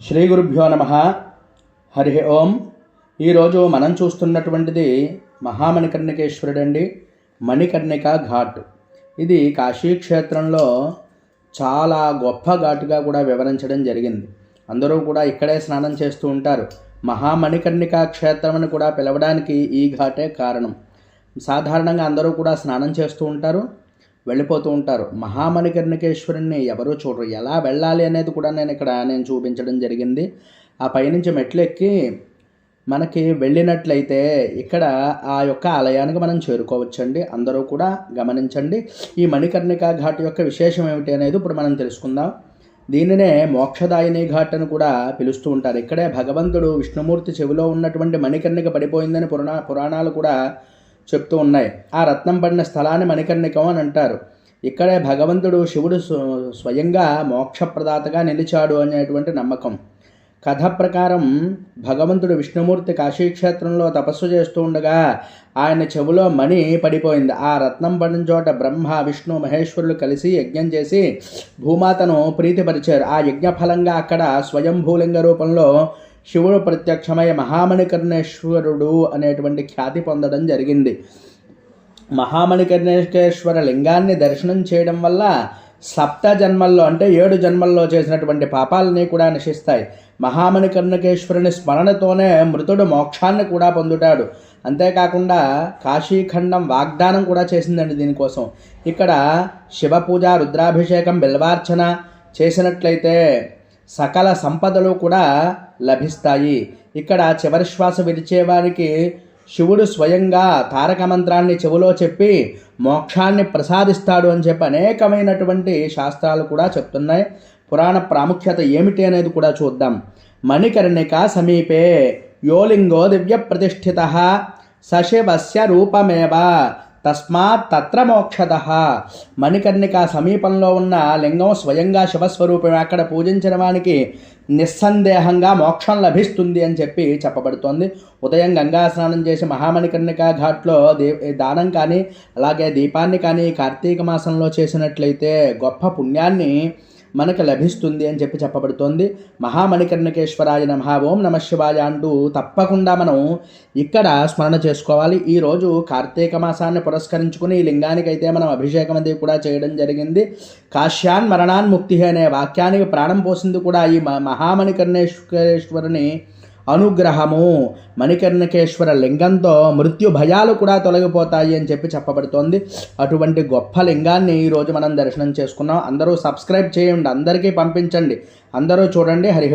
శ్రీ గురుభ్యో నమ. హరి ఓం. ఈరోజు మనం చూస్తున్నటువంటిది మహామణికర్ణికేశ్వరుడండి మణికర్ణిక ఘాట్. ఇది కాశీ క్షేత్రంలో చాలా గొప్ప ఘాటుగా కూడా వివరించడం జరిగింది. అందరూ కూడా ఇక్కడే స్నానం చేస్తూ ఉంటారు. మహామణికర్ణిక క్షేత్రం అని కూడా పిలవడానికి ఈ ఘాటే కారణం. సాధారణంగా అందరూ కూడా స్నానం చేస్తూ ఉంటారు. వెళ్ళిపోతూ ఉంటారు. మహామణికర్ణికేశ్వరుణ్ణి ఎవరూ చూడరు. ఎలా వెళ్ళాలి అనేది కూడా నేను ఇక్కడ నేను చూపించడం జరిగింది. ఆ పైనుంచి మెట్లు ఎక్కి మనకి వెళ్ళినట్లయితే ఇక్కడ ఆ యొక్క ఆలయానికి మనం చేరుకోవచ్చండి. అందరూ కూడా గమనించండి. ఈ మణికర్ణిక ఘాట్ యొక్క విశేషం ఏమిటి అనేది ఇప్పుడు మనం తెలుసుకుందాం. దీనినే మోక్షదాయిని ఘాట్ అని కూడా పిలుస్తూ ఉంటారు. ఇక్కడే భగవంతుడు విష్ణుమూర్తి చెవిలో ఉన్నటువంటి మణికర్ణిక పడిపోయిందని పురాణ పురాణాలు కూడా చెప్తూ ఉన్నాయి. ఆ రత్నం పడిన స్థలాన్ని మణికర్ణికం అని అంటారు. ఇక్కడే భగవంతుడు శివుడు స్వయంగా మోక్షప్రదాతగా నిలిచాడు అనేటువంటి నమ్మకం. కథ ప్రకారం భగవంతుడు విష్ణుమూర్తి కాశీక్షేత్రంలో తపస్సు చేస్తూ ఉండగా ఆయన చెవులో మణి పడిపోయింది. ఆ రత్నం పడిన చోట బ్రహ్మ విష్ణు మహేశ్వరులు కలిసి యజ్ఞం చేసి భూమాతను ప్రీతిపరిచారు. ఆ యజ్ఞ ఫలంగా అక్కడ స్వయంభూలింగ రూపంలో శివుడు ప్రత్యక్షమై మహామణికర్ణేశ్వరుడు అనేటువంటి ఖ్యాతి పొందడం జరిగింది. మహామణికర్ణేశ్వర లింగాన్ని దర్శనం చేయడం వల్ల సప్త జన్మల్లో అంటే ఏడు జన్మల్లో చేసినటువంటి పాపాలని కూడా నశిస్తాయి మహామణికర్ణకేశ్వరుని స్మరణతోనే మృతుడు మోక్షాన్ని కూడా పొందుతాడు. అంతేకాకుండా కాశీఖండం వాగ్దానం కూడా చేసిందండి దీనికోసం. ఇక్కడ శివ పూజ రుద్రాభిషేకం బిల్వార్చన చేసినట్లయితే సకల సంపదలు కూడా లభిస్తాయి. ఇక్కడ చివరి శ్వాస విడిచేవారికి శివుడు స్వయంగా తారక మంత్రాన్ని చెవులో చెప్పి మోక్షాన్ని ప్రసాదిస్తాడు అని చెప్పి అనేకమైనటువంటి శాస్త్రాలు కూడా చెప్తున్నాయి. పురాణ ప్రాముఖ్యత ఏమిటి అనేది కూడా చూద్దాం. మణికర్ణిక సమీపే యోలింగో దివ్య ప్రతిష్ఠిత సశివస్య రూపమేవ తస్మాత్ తత్ర మోక్షద. మణికర్ణిక సమీపంలో ఉన్న లింగం స్వయంగా శివస్వరూపం అక్కడ పూజించిన వానికి నిస్సందేహంగా మోక్షం లభిస్తుంది అని చెప్పి చెప్పబడుతోంది. ఉదయం గంగా స్నానం చేసి మహామణికర్ణిక ఘాట్లో దే దానం కానీ అలాగే దీపాన్ని కానీ కార్తీక మాసంలో చేసినట్లయితే గొప్ప పుణ్యాన్ని మనకు లభిస్తుంది అని చెప్పి చెప్పబడుతోంది. మహామణికర్ణికేశ్వరాయ నమ ఓం నమ శివాయ అంటూ తప్పకుండా మనం ఇక్కడ స్మరణ చేసుకోవాలి. ఈరోజు కార్తీక మాసాన్ని పురస్కరించుకుని ఈ లింగానికైతే మనం అభిషేకం అది కూడా చేయడం జరిగింది. కాశ్యాన్ మరణాన్ ముక్తి అనే వాక్యానికి ప్రాణం పోసింది కూడా ఈ మ- అనుగ్రహము. మణికర్ణికేశ్వర లింగంతో మృత్యు భయాలు కూడా తొలగిపోతాయి అని చెప్పి చెప్పబడుతోంది. అటువంటి గొప్ప లింగాన్ని ఈరోజు మనం దర్శనం చేసుకున్నాం. అందరూ సబ్స్క్రైబ్ చేయండి. అందరికీ పంపించండి. అందరూ చూడండి. హరి